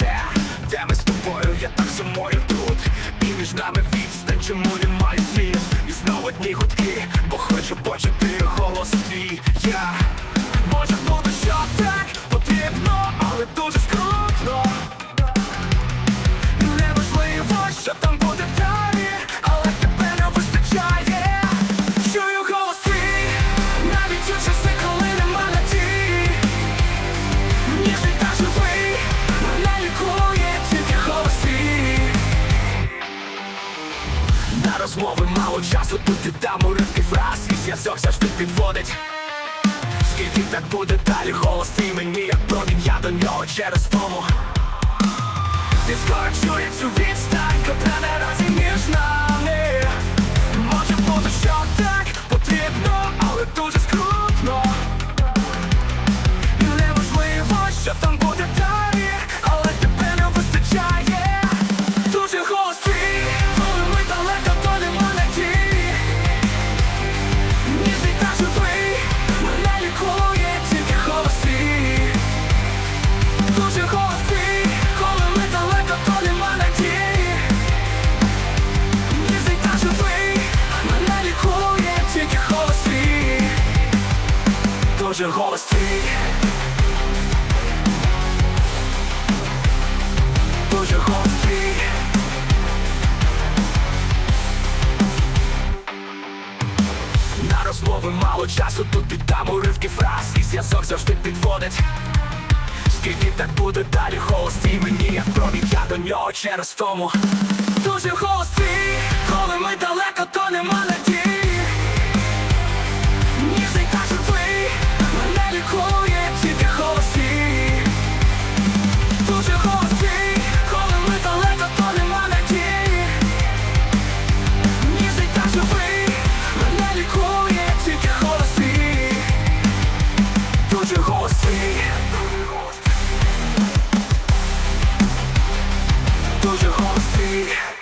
Де, де ми з тобою, я так сумою тут. І між нами відстань, чому немає слів І знову одні гудки, бо хочу почути голос твій. Я, може буду, що так потрібно, але дуже скрутно. Неважливо, що там буде далі, але тебе не вистачає. Чую голос навіть у часи, коли нема надії. Ніжний та живий, розмови мало часу, тут і там уривки фраз І зв'язок завжди підводить. Скільки так буде далі, голос твій мені, як промінь, я до нього через тому ти скоро чує цю відстань, котра наразі Дуже голос твій. Дуже голос твій. На розмови мало часу, тут піддам уривки фраз. І зв'язок завжди підводить. Скільки так буде далі, голос твій мені, як промінь, я до нього через тому. Дуже голос твій, коли ми далеко, то нема ты Тоже Дуже ты